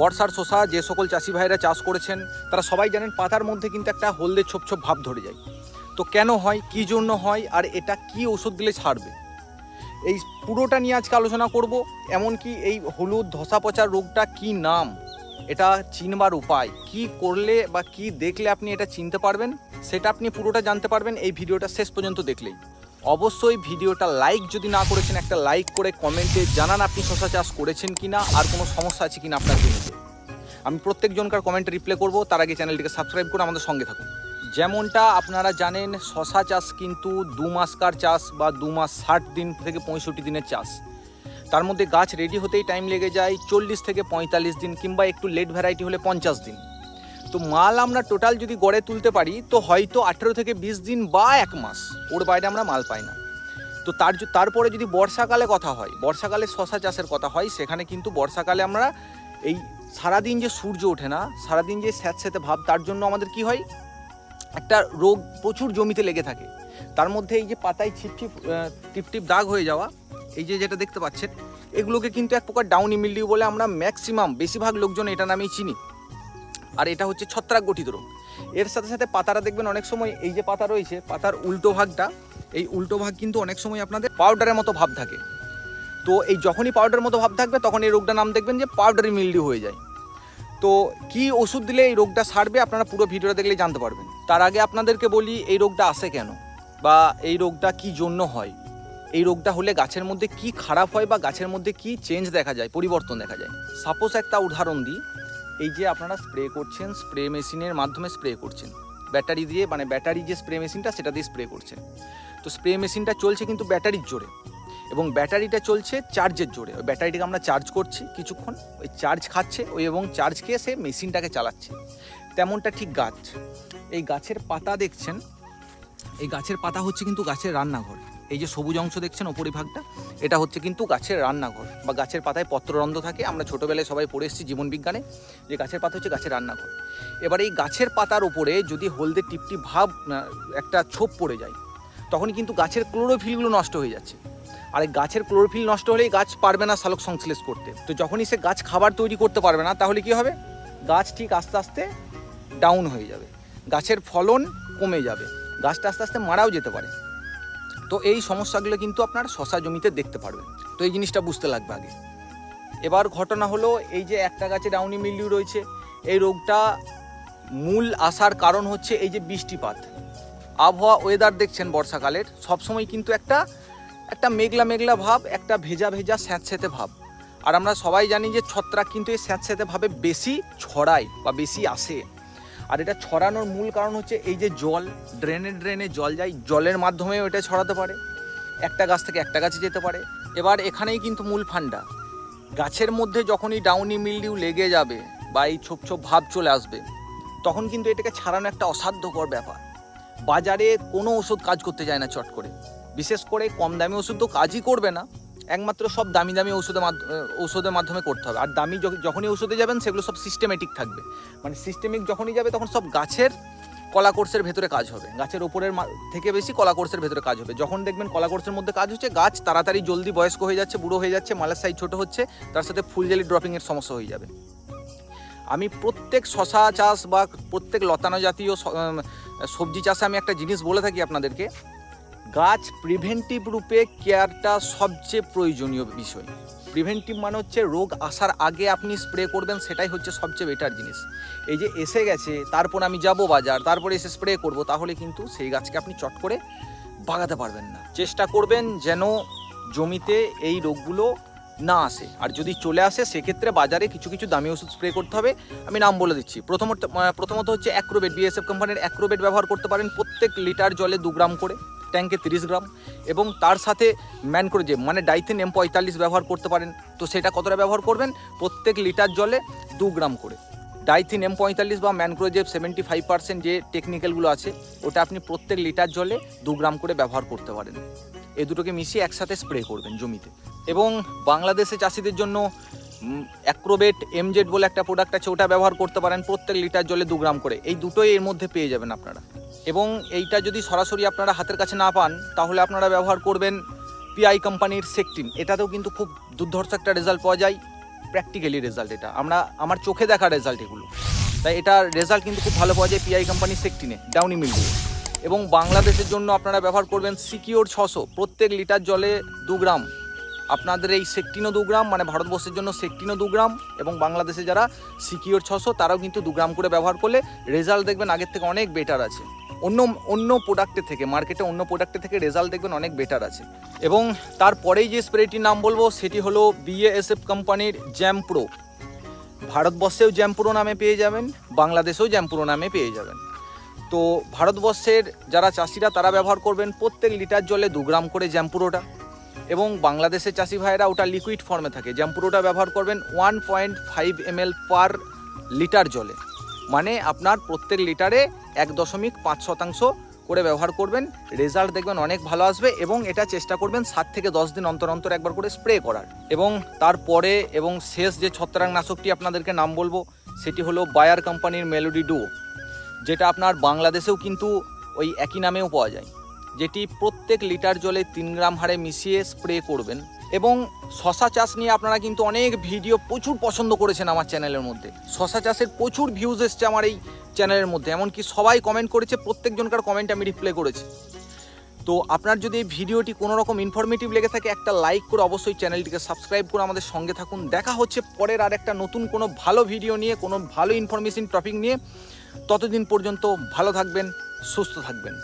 বর্ষার শশা, যে সকল চাষি ভাইরা চাষ করেছেন, তারা সবাই জানেন পাতার মধ্যে কিন্তু একটা হলদে ছোপ ছোপ ভাব ধরে যায়। তো কেন হয়, কী জন্য হয়, আর এটা কি ওষুধ দিলে ছাড়বে? এই পুরোটা নিয়ে আজকে আলোচনা করব, এমনকি এই হলুদ, ধসা পচার রোগটা কি নাম? এটা চিনবার উপায়। কি করলে বা কি দেখলে আপনি এটা চিনতে পারবেন, সেটা আপনি পুরোটা জানতে পারবেন, এই ভিডিওটা শেষ পর্যন্ত দেখলেই। অবশ্যই ভিডিওটা লাইক যদি না করেছেন, একটা লাইক করে কমেন্টে জানান আপনি শশা চাষ করেছেন কি না আর কোনো সমস্যা আছে কি না আপনার জমিতে আমি প্রত্যেকজনকার কমেন্টে রিপ্লাই করব, তার আগে চ্যানেলটিকে সাবস্ক্রাইব করে আমাদের সঙ্গে থাকুন। যেমনটা আপনারা জানেন, শশা চাষ কিন্তু দু মাসকার চাষ বা দু মাস ষাট দিন থেকে পঁয়ষট্টি দিনের চাষ। তার মধ্যে গাছ রেডি হতেই টাইম লেগে যায় চল্লিশ থেকে পঁয়তাল্লিশ দিন কিংবা একটু লেট ভ্যারাইটি হলে পঞ্চাশ দিন। তো মাল আমরা টোটাল যদি গড়ে তুলতে পারি, তো হয়তো আঠেরো থেকে বিশ দিন বা এক মাস ওর বাইরে আমরা মাল পাই না। তো তার তারপরে যদি বর্ষাকালে কথা হয়, বর্ষাকালে শশা চাষের কথা হয়, সেখানে কিন্তু বর্ষাকালে আমরা এই সারাদিন যে সূর্য ওঠে না, সারাদিন যে স্যাঁতস্যাঁতে ভাব, তার জন্য আমাদের কি হয়? একটা রোগ প্রচুর জমিতে লেগে থাকে। তার মধ্যে এই যে পাতায় ছিপছিপ টিপটিপ দাগ হয়ে যাওয়া, এই যে যেটা দেখতে পাচ্ছেন, এগুলোকে কিন্তু এক প্রকার ডাউনি মিল্ডিউ বলে আমরা ম্যাক্সিমাম বেশিরভাগ লোকজন এটা নামেই চিনি। আর এটা হচ্ছে ছত্রাক গঠিত রোগ। এর সাথে সাথে পাতাটা দেখবেন অনেক সময় এই যে পাতা রয়েছে, পাতার উল্টো ভাগটা, এই উল্টো ভাগ কিন্তু অনেক সময় আপনাদের পাউডারের মতো ভাব থাকে। তো এই যখনই পাউডারের মতো ভাব থাকবে, তখন এই রোগটার নাম দেখবেন যে পাউডারি মিল্ডিউ হয়ে যায়। তো কি ওষুধ দিলে এই রোগটা সারবে, আপনারা পুরো ভিডিওটা দেখলে জানতে পারবেন। তার আগে আপনাদেরকে বলি, এই রোগটা আসে কেন? বা এই রোগটা কি জন্য হয়? এই রোগটা হলে গাছের মধ্যে কি খারাপ হয় বা গাছের মধ্যে কি চেঞ্জ দেখা যায়, পরিবর্তন দেখা যায়? সাপোজ একটা উদাহরণ দিই। এই যে আপনারা স্প্রে করছেন স্প্রে মেশিনের মাধ্যমে স্প্রে করছেন। ব্যাটারি দিয়ে মানে ব্যাটারি যে স্প্রে মেশিনটা সেটা দিয়ে স্প্রে করছেন তো স্প্রে মেশিনটা চলছে কিন্তু ব্যাটারির জোরে। এবং ব্যাটারিটা চলছে চার্জের জোরে। ওই ব্যাটারিটাকে আমরা চার্জ করছি কিছুক্ষণ। ওই চার্জ খাচ্ছে, ওই এবং চার্জ খেয়ে সে মেশিনটাকে চালাচ্ছে। তেমনটা ঠিক গাছ। এই গাছের পাতা দেখছেন? এই গাছের পাতা হচ্ছে কিন্তু গাছের রান্নাঘর। এই যে সবুজ অংশ দেখছেন ওপরিভাগটা এটা হচ্ছে কিন্তু গাছের রান্নাঘর বা গাছের পাতায় পত্ররন্ধ্র থাকে। আমরা ছোটোবেলায় সবাই পড়ে এসেছি জীবনবিজ্ঞানে যে গাছের পাতা হচ্ছে গাছের রান্নাঘর। এবার এই গাছের পাতার ওপরে যদি হলদে টিপটি ভাব একটা ছোপ পড়ে যায় তখন কিন্তু গাছের ক্লোরোফিলগুলো নষ্ট হয়ে যাচ্ছে। আর এই গাছের ক্লোরোফিল নষ্ট হলেই গাছ পারবে না সালোক সংশ্লেষ করতে। তো যখনই সে গাছ খাবার তৈরি করতে পারবে না, তাহলে কি হবে? গাছ ঠিক আস্তে আস্তে ডাউন হয়ে যাবে। গাছের ফলন কমে যাবে। গাছটা আস্তে আস্তে মারাও যেতে পারে। তো এই সমস্যাগুলো কিন্তু আপনার শশা জমিতে দেখতে পারবেন। তো এই জিনিসটা বুঝতে লাগবে আগে। এবার ঘটনা হলো, এই যে একটা গাছে ডাউনি মিলিউ রয়েছে, এই রোগটা মূল আসার কারণ হচ্ছে এই যে বৃষ্টিপাত। আবহাওয়া ওয়েদার দেখছেন বর্ষাকালের, সবসময় কিন্তু একটা একটা মেঘলা মেঘলা ভাব, একটা ভেজা ভেজা স্যাঁতস্যাঁতে ভাব। আর আমরা সবাই জানি যে ছত্রাক কিন্তু এই স্যাঁতস্যাঁতে ভাবে বেশি ছড়ায় বা বেশি আসে। আর এটা ছড়ানোর মূল কারণ হচ্ছে এই যে জল, ড্রেনে ড্রেনে জল যায়, জলের মাধ্যমেও এটা ছড়াতে পারে। একটা গাছ থেকে একটা গাছে যেতে পারে। এবার এখানেই কিন্তু মূল ফান্ডা। গাছের মধ্যে যখনই ডাউনি মিলডিউ লেগে যাবে বা এই ছোপ ছোপ ভাব চলে আসবে, তখন কিন্তু এটাকে ছাড়ানো একটা অসাধ্যকর ব্যাপার। বাজারে কোনো ওষুধ কাজ করতে যায় না চট করে। বিশেষ করে কম দামি ওষুধ তো কাজই করবে না। একমাত্র সব দামি দামি ওষুধের মাধ্য- ওষুধের মাধ্যমে করতে হবে। আর দামি যখ- যখনই ওষুধে যাবেন, সেগুলো সব সিস্টেমেটিক থাকবে। মানে সিস্টেমিক যখনই যাবে, তখন সব গাছের কলা কোর্সের ভেতরে কাজ হবে। গাছের ওপরের থেকে বেশি কলা কোর্সের ভেতরে কাজ হবে। যখন দেখবেন কলা কোর্সের মধ্যে কাজ হচ্ছে, গাছ তাড়াতাড়ি জলদি বয়স্ক হয়ে যাচ্ছে, বুড়ো হয়ে যাচ্ছে, মালের সাইজ ছোটো হচ্ছে, তার সাথে ফুলজালি ড্রপিংয়ের সমস্যা হয়ে যাবে। আমি প্রত্যেক শশা চাষ বা প্রত্যেক লতানো জাতীয় সবজি চাষে আমি একটা জিনিস বলে থাকি আপনাদেরকে। গাছ প্রিভেন্টিভ রূপে কেয়ারটা সবচেয়ে প্রয়োজনীয় বিষয়। প্রিভেন্টিভ মানে হচ্ছে রোগ আসার আগে আপনি স্প্রে করবেন, সেটাই হচ্ছে সবচেয়ে বেটার জিনিস। এই যে এসে গেছে, তারপর আমি যাব বাজার, তারপরে এসে স্প্রে করব, তাহলে কিন্তু সেই গাছকে আপনি চট করে বাগাতে পারবেন না। চেষ্টা করবেন যেন জমিতে এই রোগগুলো না আসে। আর যদি চলে আসে, সেক্ষেত্রে বাজারে কিছু কিছু দামি ওষুধ স্প্রে করতে হবে। আমি নাম বলে দিচ্ছি। প্রথমত প্রথমত হচ্ছে অ্যাক্রোবেট বিএসএফ কোম্পানির অ্যাক্রোবেট ব্যবহার করতে পারেন প্রত্যেক লিটার জলে দু গ্রাম করে। ট্যাঙ্কে তিরিশ গ্রাম এবং তার সাথে ম্যানক্রোজেম মানে ডাইথেন এম পঁয়তাল্লিশ ব্যবহার করতে পারেন। তো সেটা কতটা ব্যবহার করবেন? প্রত্যেক লিটার জলে দু গ্রাম করে। ডাইথিন এম পঁয়তাল্লিশ বা ম্যানক্রোজেব সেভেন্টি ফাইভ পার্সেন্ট যে টেকনিক্যালগুলো আছে, ওটা আপনি প্রত্যেক লিটার জলে দু গ্রাম করে ব্যবহার করতে পারেন। এই দুটোকে মিশিয়ে একসাথে স্প্রে করবেন জমিতে। এবং বাংলাদেশে চাষিদের জন্য অ্যাক্রোবেট, এমজেড বলে একটা প্রোডাক্ট আছে, ওটা ব্যবহার করতে পারেন প্রত্যেক লিটার জলে দু গ্রাম করে। এই দুটোই এর মধ্যে পেয়ে যাবেন আপনারা। এবং এইটা যদি সরাসরি আপনারা হাতের কাছে না পান, তাহলে আপনারা ব্যবহার করবেন পিআই কোম্পানির সেকটিন এটাতেও কিন্তু খুব দুর্ধর্ষ একটা রেজাল্ট পাওয়া যায়। প্র্যাকটিক্যালি রেজাল্ট এটা। আমরা, আমার চোখে দেখা রেজাল্ট এগুলো। তাই এটার রেজাল্ট কিন্তু খুব ভালো পাওয়া যায় পিআই কোম্পানি সেকটিনে ডাউনি মিল দিয়ে। এবং বাংলাদেশের জন্য আপনারা ব্যবহার করবেন সিকিওর ছশো। প্রত্যেক লিটার জলে দু গ্রাম। আপনাদের এই সেকটিনো দু গ্রাম মানে ভারতবর্ষের জন্য সেকটিনো দু গ্রাম এবং বাংলাদেশে যারা সিকিওর ছশো, তারাও কিন্তু দু গ্রাম করে ব্যবহার করলে রেজাল্ট দেখবেন আগের থেকে অনেক বেটার আছে। অন্য অন্য প্রোডাক্টের থেকে মার্কেটে অন্য প্রোডাক্টের থেকে রেজাল্ট দেখবেন অনেক বেটার আছে। এবং তারপরেই যে স্প্রেটির নাম বলব, সেটি হলো বিএএসএফ কোম্পানির জ্যাম প্রো ভারতবর্ষেও জ্যাম প্রো নামে পেয়ে যাবেন, বাংলাদেশেও জ্যাম প্রো নামে পেয়ে যাবেন। তো ভারতবর্ষের যারা চাষিরা, তারা ব্যবহার করবেন প্রত্যেক লিটার জলে দু গ্রাম করে জ্যাম্পুরোটা এবং বাংলাদেশের চাষি ভাইয়েরা ওটা লিকুইড ফর্মে থাকে জ্যাম্পুরোটা ব্যবহার করবেন one point five ml per litre জলে। মানে আপনার প্রত্যেক লিটারে এক দশমিক পাঁচ শতাংশ করে ব্যবহার করবেন রেজাল্ট দেখবেন অনেক ভালো আসবে এবং এটা চেষ্টা করবেন সাত থেকে দশ দিন অন্তর অন্তর একবার করে স্প্রে করার। এবং তারপরে এবং শেষ যে ছত্রাকনাশকটি আপনাদেরকে নাম বলব, সেটি হলো বায়ার কোম্পানির মেলোডি ডুও যেটা আপনার বাংলাদেশেও কিন্তু ওই একই নামেও পাওয়া যায়। যেটি প্রত্যেক লিটার জলে তিন গ্রাম হারে মিশিয়ে স্প্রে করবেন। এবং শশা চাষ নিয়ে আপনারা কিন্তু অনেক ভিডিও প্রচুর পছন্দ করেছেন আমার চ্যানেলের মধ্যে। শশা চাষের প্রচুর ভিউজ এসছে আমার এই চ্যানেলের মধ্যে, এমনকি সবাই কমেন্ট করেছে, প্রত্যেকজনকার কমেন্ট আমি রিপ্লাই করেছি। তো আপনার যদি এই ভিডিওটি কোনো রকম ইনফরমেটিভ লেগে থাকে, একটা লাইক করে অবশ্যই চ্যানেলটিকে সাবস্ক্রাইব করে আমাদের সঙ্গে থাকুন। দেখা হচ্ছে পরের আর একটা নতুন কোনো ভালো ভিডিও নিয়ে, কোনো ভালো ইনফরমেশন টপিক নিয়ে। ততদিন পর্যন্ত ভালো থাকবেন, সুস্থ থাকবেন।